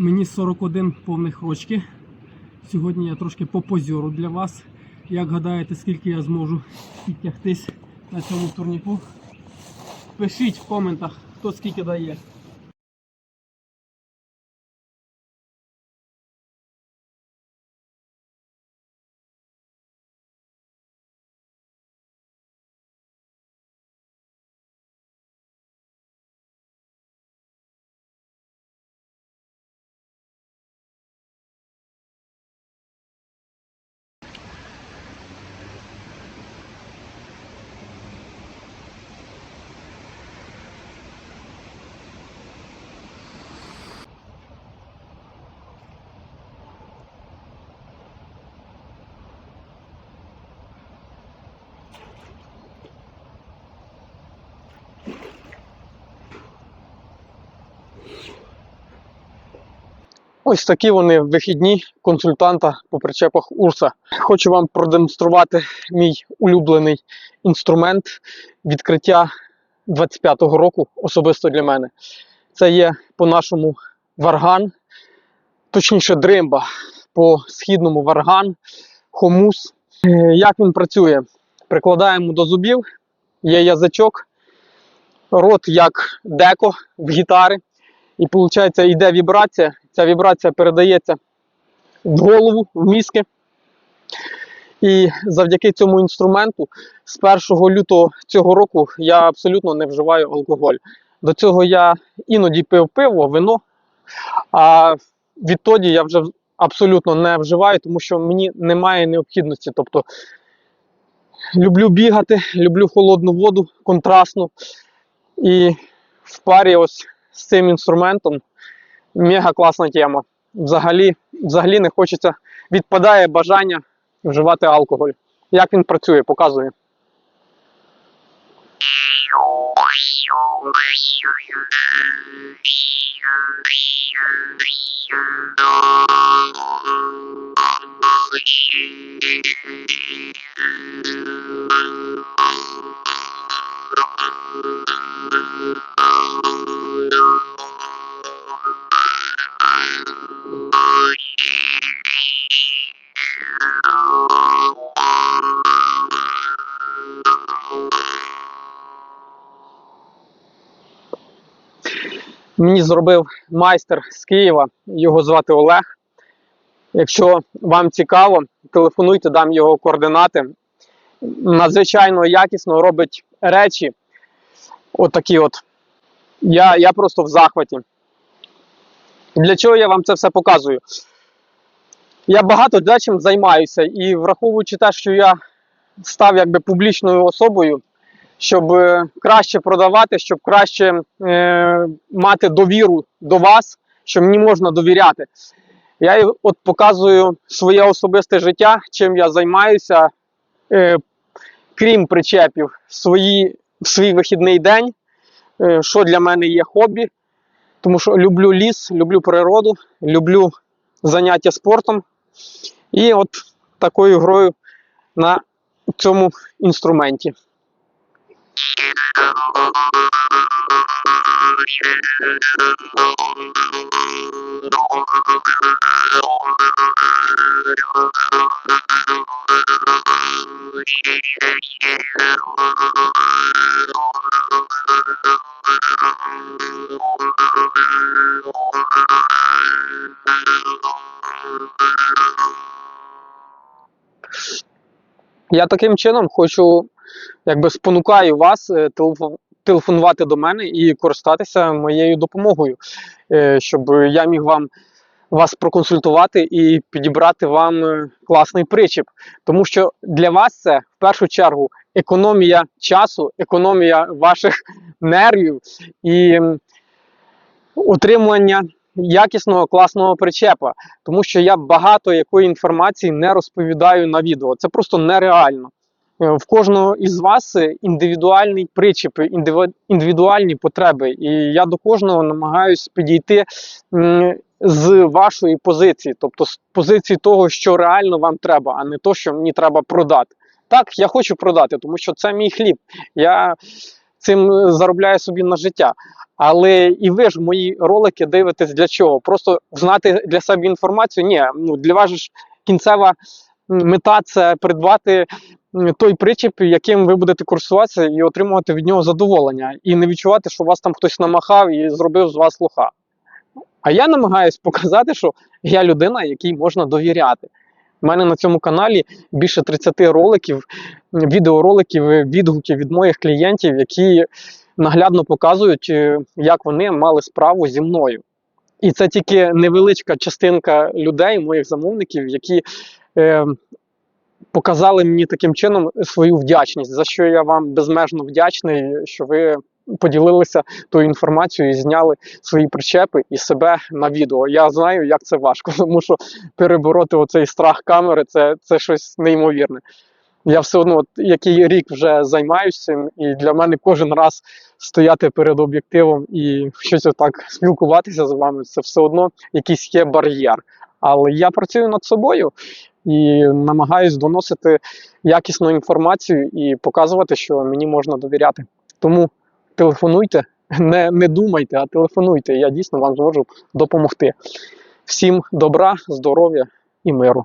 Мені 41 повних рочки. Сьогодні я трошки попозору для вас. Як гадаєте, скільки я зможу підтягтись на цьому турніку? Пишіть в коментах, хто скільки дає. Ось такі вони вихідні консультанта по причепах Урса. Хочу вам продемонструвати мій улюблений інструмент відкриття 25-го року, особисто для мене. Це є по-нашому варган, точніше дримба, по-східному варган, хомус. Е, Як він працює? Прикладаємо до зубів, є язичок, рот як деко в гітари. І виходить, йде вібрація. Ця вібрація передається в голову, в мізки. І завдяки цьому інструменту з 1 лютого цього року я абсолютно не вживаю алкоголь. До цього я іноді пив пиво, вино, а відтоді я вже абсолютно не вживаю, тому що мені немає необхідності. Тобто люблю бігати, люблю холодну воду, контрастну. І в парі ось з цим інструментом мега класна тема. Взагалі, взагалі не хочеться, відпадає бажання вживати алкоголь. Як він працює, показую. Мені зробив майстер з Києва, його звати Олег. Якщо вам цікаво, телефонуйте, дам його координати. Надзвичайно якісно робить речі. Отакі от. Я, я просто в захваті. Для чого я вам це все показую? Я багато дечим займаюся і враховуючи те, що я став якби публічною особою, щоб е, краще продавати, щоб краще е, мати довіру до вас, що мені можна довіряти. Я от показую своє особисте життя, чим я займаюся, е, крім причепів, свої, свій вихідний день, е, що для мене є хобі, тому що люблю ліс, люблю природу, люблю заняття спортом. І от такою грою на цьому інструменті. Я таким чином хочу, якби спонукаю вас е, телефонувати до мене і користатися моєю допомогою, е, щоб я міг вам вас проконсультувати і підібрати вам е, класний причіп. Тому що для вас це в першу чергу економія часу, економія ваших нервів і утримування якісного класного причепа. Тому що я багато якої інформації не розповідаю на відео. Це просто нереально. Е, В кожного із вас індивідуальний причіп, індиві- індивідуальні потреби. І я до кожного намагаюсь підійти з вашої позиції, тобто з позиції того, що реально вам треба, а не то, що мені треба продати. Так, я хочу продати, тому що це мій хліб. Я цим заробляю собі на життя. Але і ви ж мої ролики дивитесь для чого? Просто знати для себе інформацію? Ні, ну для вас ж кінцева мета це придбати той причіп, яким ви будете користуватися і отримувати від нього задоволення, і не відчувати, що вас там хтось намахав і зробив з вас лоха. А я намагаюсь показати, що я людина, якій можна довіряти. У мене на цьому каналі більше 30 роликів, відеороликів, відгуків від моїх клієнтів, які наглядно показують, е, як вони мали справу зі мною. І це тільки невеличка частинка людей, моїх замовників, які е, показали мені таким чином свою вдячність, за що я вам безмежно вдячний, що ви поділилися тою інформацією і зняли свої причепи і себе на відео. Я знаю, як це важко, тому що перебороти оцей страх камери це, це щось неймовірне. Я все одно, от, який рік вже займаюся цим, і для мене кожен раз стояти перед об'єктивом і щось отак спілкуватися з вами, це все одно якийсь є бар'єр. Але я працюю над собою і намагаюсь доносити якісну інформацію і показувати, що мені можна довіряти. Тому телефонуйте, не, не думайте, а телефонуйте. Я дійсно вам зможу допомогти. Всім добра, здоров'я і миру.